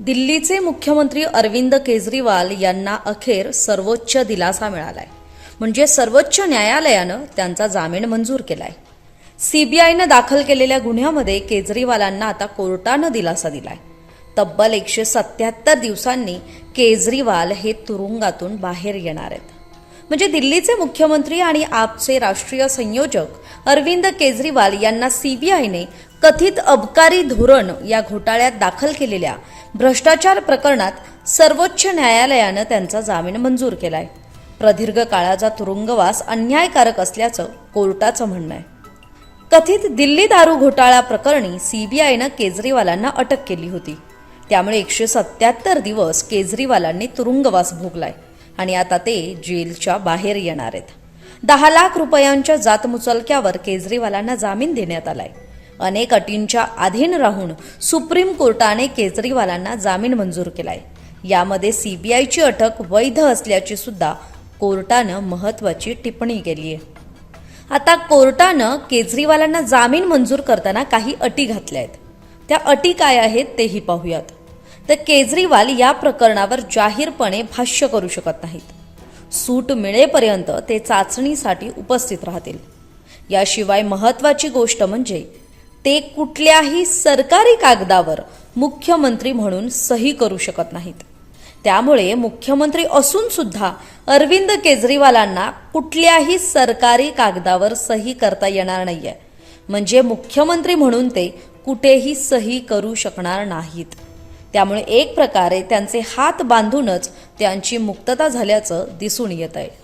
दिल्लीचे मुख्यमंत्री अरविंद केजरीवाल यांना अखेर सर्वोच्च दिलासा मिळालाय. म्हणजे सर्वोच्च न्यायालयानं त्यांचा जामीन मंजूर केलाय. सीबीआयनं दाखल केलेल्या गुन्ह्यामध्ये केजरीवालांना आता कोर्टानं दिलासा दिलाय. तब्बल एकशे सत्याहत्तर दिवसांनी केजरीवाल हे तुरुंगातून बाहेर येणार आहेत. म्हणजे दिल्लीचे मुख्यमंत्री आणि आपचे राष्ट्रीय संयोजक अरविंद केजरीवाल यांना सीबीआयने कथित अबकारी धोरण या घोटाळ्यात दाखल केलेल्या भ्रष्टाचार प्रकरणात सर्वोच्च न्यायालयानं त्यांचा जामीन मंजूर केलाय. प्रदीर्घ काळाचा तुरुंगवास अन्यायकारक असल्याचं कोर्टाचं म्हणणं आहे. कथित दिल्ली दारू घोटाळा प्रकरणी सीबीआयनं केजरीवालांना अटक केली होती. त्यामुळे एकशे सत्याहत्तर दिवस केजरीवालांनी तुरुंगवास भोगलाय आणि आता ते जेलच्या बाहेर येणार आहेत. दहा लाख रुपयांच्या जातमुचलक्यावर केजरीवालांना जामीन देण्यात आलाय. अनेक अटींच्या अधीन राहून सुप्रीम कोर्टाने केजरीवालांना जामीन मंजूर केलाय. यामध्ये सीबीआयची अटक वैध असल्याची सुद्धा कोर्टानं महत्वाची टिप्पणी केली आहे. आता कोर्टानं केजरीवालांना जामीन मंजूर करताना काही अटी घातल्या आहेत त्या अटी काय आहेत तेही पाहूयात. तर केजरीवाल या प्रकरणावर जाहीरपणे भाष्य करू शकत नाहीत. सूट मिळेपर्यंत ते चाचणीसाठी उपस्थित राहतील. याशिवाय महत्वाची गोष्ट म्हणजे ते कुठल्याही सरकारी कागदावर मुख्यमंत्री म्हणून सही करू शकत नाहीत. त्यामुळे मुख्यमंत्री असून सुद्धा अरविंद केजरीवालांना कुठल्याही सरकारी कागदावर सही करता येणार नाहीये. म्हणजे मुख्यमंत्री म्हणून ते कुठेही सही करू शकणार नाहीत. त्यामुळे एक प्रकारे त्यांचे हात बांधूनच त्यांची मुक्तता झाल्याचं दिसून येत आहे